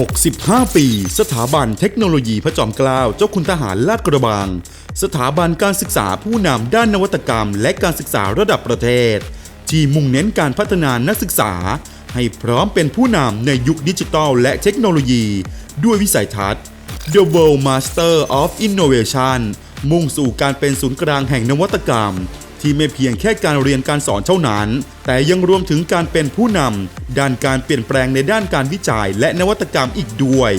65 ปี สถาบันเทคโนโลยีพระจอมเกล้าเจ้าคุณทหารลาดกระบัง สถาบันการศึกษาผู้นำด้านนวัตกรรม และการศึกษาระดับประเทศ ที่มุ่งเน้นการพัฒนานักศึกษา ให้พร้อมเป็นผู้นำในยุคดิจิทัลและเทคโนโลยี ด้วยวิสัยทัศน์ The World Master of Innovation มุ่งสู่การเป็นศูนย์กลางแห่งนวัตกรรม ที่ไม่เพียงแค่การเรียนการสอนเท่านั้น แต่ยังรวมถึงการเป็นผู้นำด้านการเปลี่ยนแปลงในด้านการวิจัย และนวัตกรรมอีกด้วย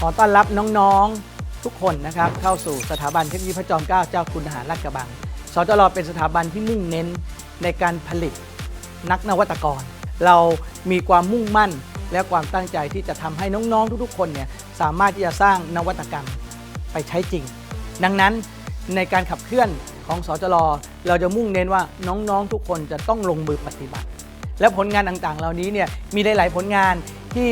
ขอต้อนรับน้องๆทุกคนนะครับ เข้าสู่สถาบันเทคโนโลยีพระจอมเกล้าเจ้าคุณทหารลาดกระบังสจรเป็นสถาบันที่มุ่งเน้นในการผลิตนักนวัตกร เรามีความมุ่งมั่นและความตั้งใจที่จะทำให้น้องๆทุกๆ คนเนี่ยสามารถที่จะสร้างนวัตกรรมไปใช้จริง ดังนั้น ในการขับเคลื่อนของสจรเราจะมุ่งเน้นว่าน้องๆทุกคนจะต้องลงมือปฏิบัติ และผลงานต่างๆ เหล่านี้เนี่ยมีหลายๆผลงานที่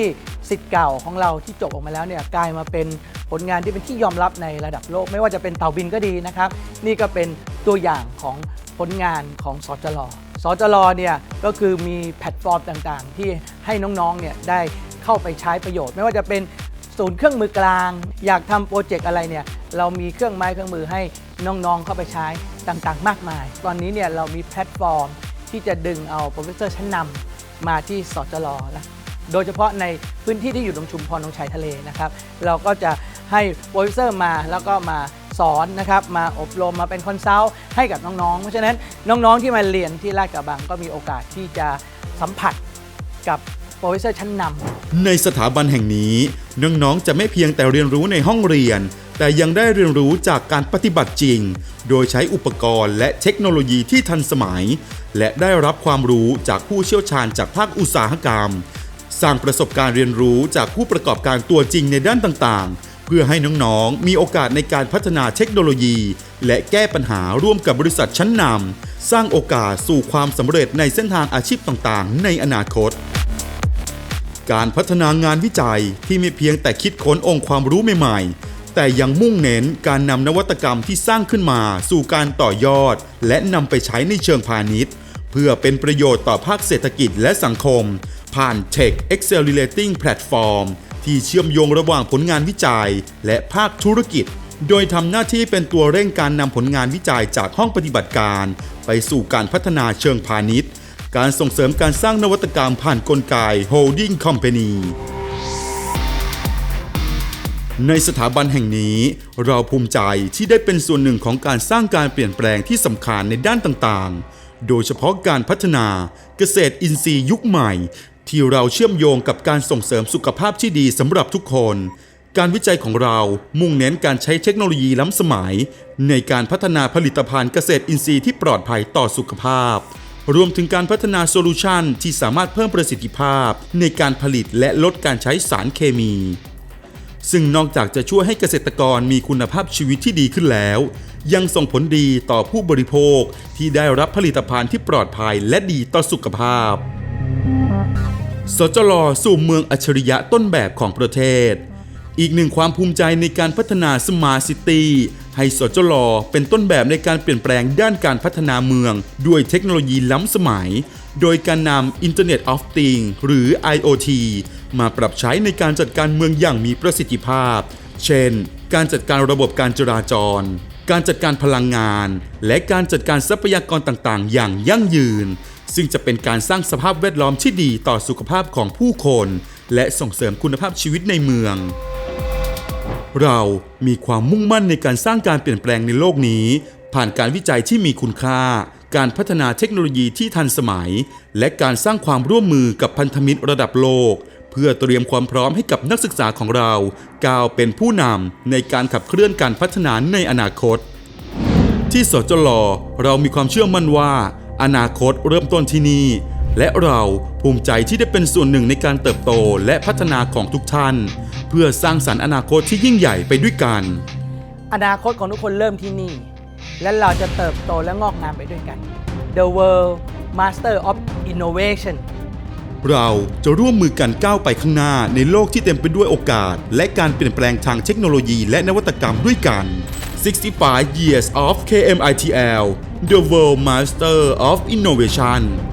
สิทธิ์เก่าของเราที่จบออกมาแล้วเนี่ยกลายมาเป็นผลงานที่เป็นที่ยอมรับในระดับโลก ไม่ว่าจะเป็นเต่าบินก็ดีนะครับ นี่ก็เป็นตัวอย่างของผลงานของสจลสจลเนี่ยก็คือมีแพลตฟอร์มต่างๆ ที่ให้น้องๆเนี่ยได้เข้าไปใช้ประโยชน์ ไม่ว่าจะเป็นศูนย์เครื่องมือกลาง อยากทำโปรเจกต์อะไรเนี่ยเรามีเครื่องไม้เครื่องมือให้ น้องๆเข้าไปใช้ต่างๆ มากมาย ตอนนี้เนี่ยเรามีแพลตฟอร์มที่จะดึงเอาโปรเฟสเซอร์ชั้นนำมาที่สจลนะโดยเฉพาะในพื้นที่ที่อยู่ตรงชุมพรตรงชายทะเลนะครับ เราก็จะให้โปรเฟสเซอร์มาแล้วก็มาสอนนะครับ มาอบรมมาเป็นคอนซัลท์ให้กับน้องๆ เพราะฉะนั้นน้องๆที่มาเรียนที่ลาดกระบังก็มีโอกาสที่จะสัมผัสกับโปรเฟสเซอร์ชั้นนำในสถาบันแห่งนี้น้องๆจะไม่เพียงแต่เรียนรู้ในห้องเรียน แต่ยังได้เรียนรู้จากการปฏิบัติจริง โดยใช้อุปกรณ์และเทคโนโลยีที่ทันสมัย และได้รับความรู้จากผู้เชี่ยวชาญจากภาคอุตสาหกรรม สร้างประสบการณ์เรียนรู้จากผู้ประกอบการตัวจริงในด้านต่างๆ เพื่อให้น้องๆ มีโอกาสในการพัฒนาเทคโนโลยี และแก้ปัญหาร่วมกับบริษัทชั้นนำสร้างโอกาสสู่ความสำเร็จในเส้นทางอาชีพต่างๆ ในอนาคตการพัฒนางานวิจัยที่ไม่เพียงแต่คิดค้นองค์ความรู้ใหม่ๆ แต่ยังมุ่งเน้นการนำนวัตกรรมที่สร้างขึ้นมาสู่การต่อยอด และนำไปใช้ในเชิงพาณิชย์ เพื่อเป็นประโยชน์ต่อภาคเศรษฐกิจและสังคม ผ่าน Tech Accelerating Platform ที่เชื่อมโยงระหว่างผลงานวิจัย และภาคธุรกิจ โดยทำหน้าที่เป็นตัวเร่งการนำผลงานวิจัยจากห้องปฏิบัติการ ไปสู่การพัฒนาเชิงพาณิชย์ การส่งเสริมการสร้างนวัตกรรมผ่านกลไก Holding Company ในสถาบันแห่งนี้ เราภูมิใจที่ได้เป็นส่วนหนึ่งของการสร้างการเปลี่ยนแปลงที่สำคัญในด้านต่างๆ โดยเฉพาะการพัฒนาเกษตรอินทรีย์ยุคใหม่ ที่เราเชื่อมโยงกับการส่งเสริมสุขภาพที่ดีสำหรับทุกคน การวิจัยของเรามุ่งเน้นการใช้เทคโนโลยีล้ำสมัย ในการพัฒนาผลิตภัณฑ์เกษตรอินทรีย์ที่ปลอดภัยต่อสุขภาพรวมถึงการพัฒนาโซลูชันที่สามารถเพิ่มประสิทธิภาพในการผลิตและลดการใช้สารเคมี ซึ่งนอกจากจะช่วยให้เกษตรกรมีคุณภาพชีวิตที่ดีขึ้นแล้ว ยังส่งผลดีต่อผู้บริโภคที่ได้รับผลิตภัณฑ์ที่ปลอดภัยและดีต่อสุขภาพ สจลสู่เมืองอัจฉริยะต้นแบบของประเทศ อีกหนึ่งความภูมิใจในการพัฒนาสมาร์ทซิตี้ ให้สจลเป็นต้นแบบในการเปลี่ยนแปลงด้านการพัฒนาเมือง ด้วยเทคโนโลยีล้ำสมัย โดยการนำ Internet of Things หรือ IoT มาปรับใช้ในการจัดการเมืองอย่างมีประสิทธิภาพ เช่น การจัดการระบบการจราจร การจัดการพลังงาน และการจัดการทรัพยากรต่างๆ อย่างยั่งยืน ซึ่งจะเป็นการสร้างสภาพแวดล้อมที่ดีต่อสุขภาพของผู้คน และส่งเสริมคุณภาพชีวิตในเมือง เรามีความมุ่งมั่นในการสร้างการเปลี่ยนแปลงในโลกนี้ ผ่านการวิจัยที่มีคุณค่า การพัฒนาเทคโนโลยีที่ทันสมัย และการสร้างความร่วมมือกับพันธมิตรระดับโลก เพื่อเตรียมความพร้อมให้กับนักศึกษาของเรา ก้าวเป็นผู้นำในการขับเคลื่อนการพัฒนาในอนาคต ที่สจลเรามีความเชื่อมั่นว่า อนาคตเริ่มต้นที่นี่และเราภูมิใจที่ได้เป็นส่วนหนึ่งในการเติบโตและพัฒนาของทุกท่าน เพื่อสร้างสรรค์อนาคตที่ยิ่งใหญ่ไปด้วยกัน อนาคตของทุกคนเริ่มที่นี่ และเราจะเติบโตและงอกงามไปด้วยกัน The World Master of Innovation เราจะร่วมมือกันก้าวไปข้างหน้าในโลกที่เต็มไปด้วยโอกาส และการเปลี่ยนแปลงทางเทคโนโลยีและนวัตกรรมด้วยกัน 65 Years of KMITL The World Master of Innovation